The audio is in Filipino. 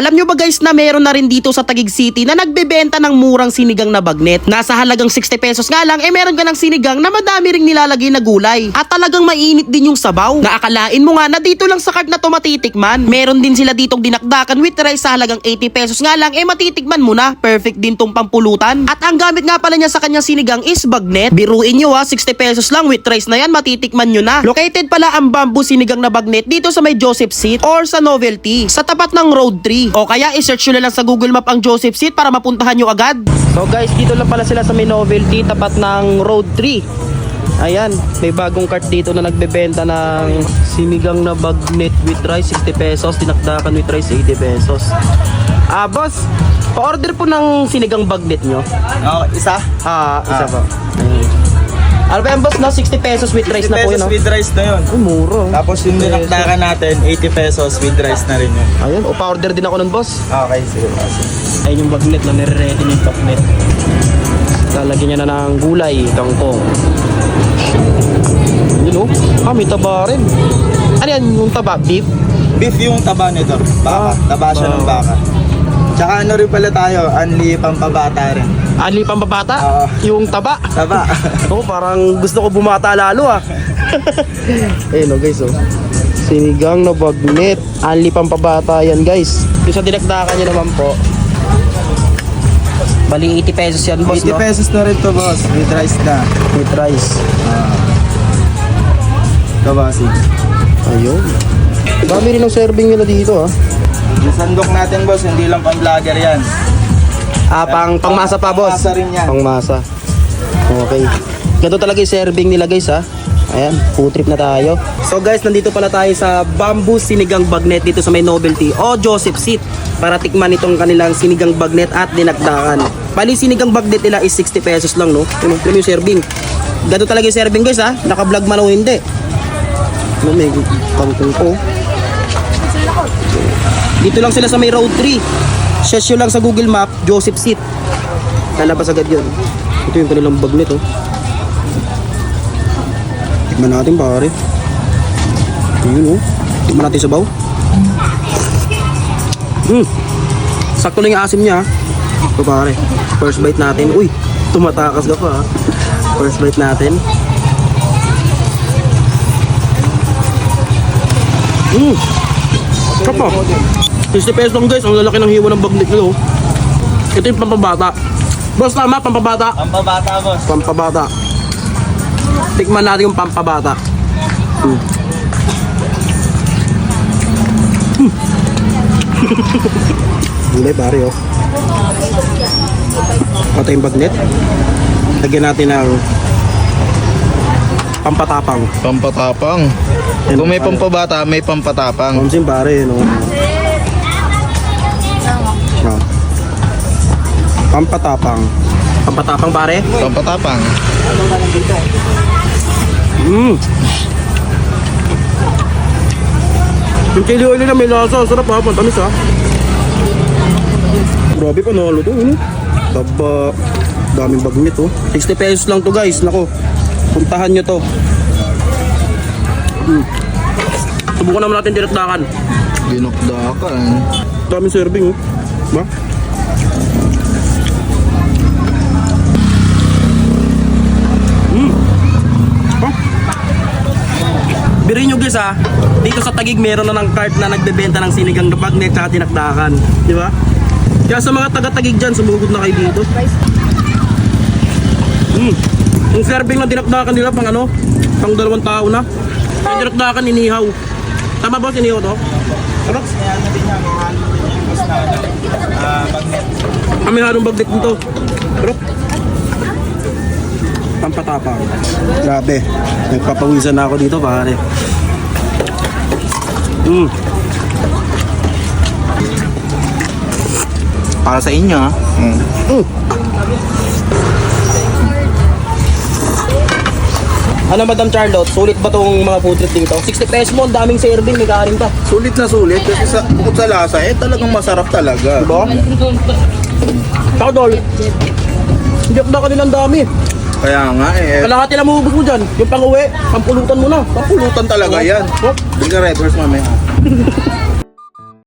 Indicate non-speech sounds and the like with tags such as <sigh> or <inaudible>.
Alam nyo ba guys na meron na rin dito sa Taguig City na nagbebenta ng murang sinigang na bagnet. Nasa halagang 60 pesos nga lang, eh meron ka ng sinigang na madami ring nilalagay na gulay. At talagang mainit din yung sabaw. Naakalain mo nga na dito lang sa cart na to matitikman. Meron din sila ditong dinakdakan with rice sa halagang 80 pesos nga lang, eh matitikman mo na. Perfect din tong pampulutan. At ang gamit nga pala niya sa kanyang sinigang is bagnet. Biruin nyo ha, 60 pesos lang with rice na yan, matitikman nyo na. Located pala ang bamboo sinigang na bagnet dito sa may Joseph Seat or sa Novelty sa tapat ng Road 3. O kaya isearch nyo na lang sa Google Map ang Joseph Seat para mapuntahan nyo agad. So guys, dito lang pala sila sa may Novelty tapat ng Road 3. Ayan, may bagong cart dito na nagbebenta ng sinigang na bagnet with rice 60 pesos, dinakdakan with rice 80 pesos. Ah, boss, pa-order po ng sinigang bagnet nyo. Oh, isa? Ah, isa Ah. po. Ayun. Ano ba yan, boss? No? 60 pesos with rice 50 na po pesos yun. no? with rice na yun. Ay, mura. Tapos yung dinakdakan natin, 80 pesos with rice na rin yun. Ayun, o pa-order din ako nun, boss. Okay, sige. Ayun yung bagnet na nire-ready yung bagnet. Lalagyan niya na ng gulay, kangkong. Yun o. Ah, may taba rin. Ano yan yung taba? Beef? Beef yung taba nito. Baka. Ah. Taba siya ng baka. Tsaka ano rin pala tayo, anli pampabata rin. Ali pang babata? Oo. Yung taba? Taba. <laughs> Oo, parang gusto ko bumata lalo ah. <laughs> Ayun o guys oh. Sinigang na bagnet. Anli pang pabata yan guys. Yung sa dinagdakan niya naman po. Bali 80 pesos yan boss 80 no? pesos na rin to boss, with rice na. With rice. Kabasi. Ayun. Dami rin ng serving nila dito ah. Yung sandok natin boss, hindi lang pang vlogger yan. Ah, pang pangmasa pa boss. Pangmasa rin yan. Pangmasa. Okay. Ganito talaga yung serving nila guys ha. Ayan, food trip na tayo. So guys, nandito pala tayo sa Bamboo Sinigang Bagnet dito sa may Novelty o Joseph Seat para tikman itong kanilang sinigang bagnet at dinakdakan. Bali, sinigang bagnet nila is 60 pesos lang, no? Yun, yun yung serving. Ganito talaga yung serving guys ha. Naka-vlog man o hindi. Ano, may kangkong ko. Dito lang sila sa may road 3. Search nyo lang sa Google Map, Joseph Seat. Lalabas agad yun. Ito yung kanilang bagnet, oh. Tikman natin, pare. Yun, oh. Tikman natin sa baw. Hmm. Sakto lang yung asim niya, ha. Ito, pare. First bite natin. Uy, tumatakas ka pa, ha. First bite natin. Hmm. Kapa. 60 pesos lang guys, ang lalaki ng hiwa ng bagnet nila oh. Ito yung pampabata. Boss tama, pampabata. Pampabata boss. Pampabata. Tikman natin yung pampabata. Hmm. Hmm. <laughs> Gulay pare oh. Ito yung bagnet. Lagyan natin ng pampatapang. Pampatapang. Kung may pampabata, may pampatapang. Kamsin pare, no? Ah. Pampatapang. Pampatapang pare? Pampatapang. Mm. Yung chili oil nila may lasa. Sarap ha. Pantamis ha. Grabe panalo to. Ano? Taba. Daming bagnet oh. 60 pesos lang to guys. Nako. Puntahan nyo to. Mm. Subukan naman natin dinakdakan. Dinokdakan. Daming serving oh. Ba? Mm. Ah. Birin nyo guys ha, dito sa Tagig meron na ng cart na nagbebenta ng sinigang na bagnet at dinakdakan. Di ba? Kaya sa mga taga-Tagig dyan, sumugod na kayo dito. Mm. Yung serving na dinakdakan nila pang ano, pang dalawang tao na. Yung dinakdakan inihaw. Tama ba inihaw to? Ano? Mga ano, ah. Kami halong bagnet nito. Pero, pampatapang. Grabe. Nagpapawisan na ako dito, pare. Mm. Para sa inyo, ha? Mm. Ano, Madam Charlotte? Sulit ba tong mga food trip dito? 60 pesos mo, ang daming serving, may karin pa. Sulit na sulit kasi sa, bukod sa lasa, eh talagang masarap talaga. Diba? Saka dol. Hindi ako kanila ang dami. Kaya nga eh, Kalahati lang maubos mo dyan. Yung pang-uwi, pampulutan mo na. pulutan talaga yan. Oh, Hindi ka red mamaya. <laughs>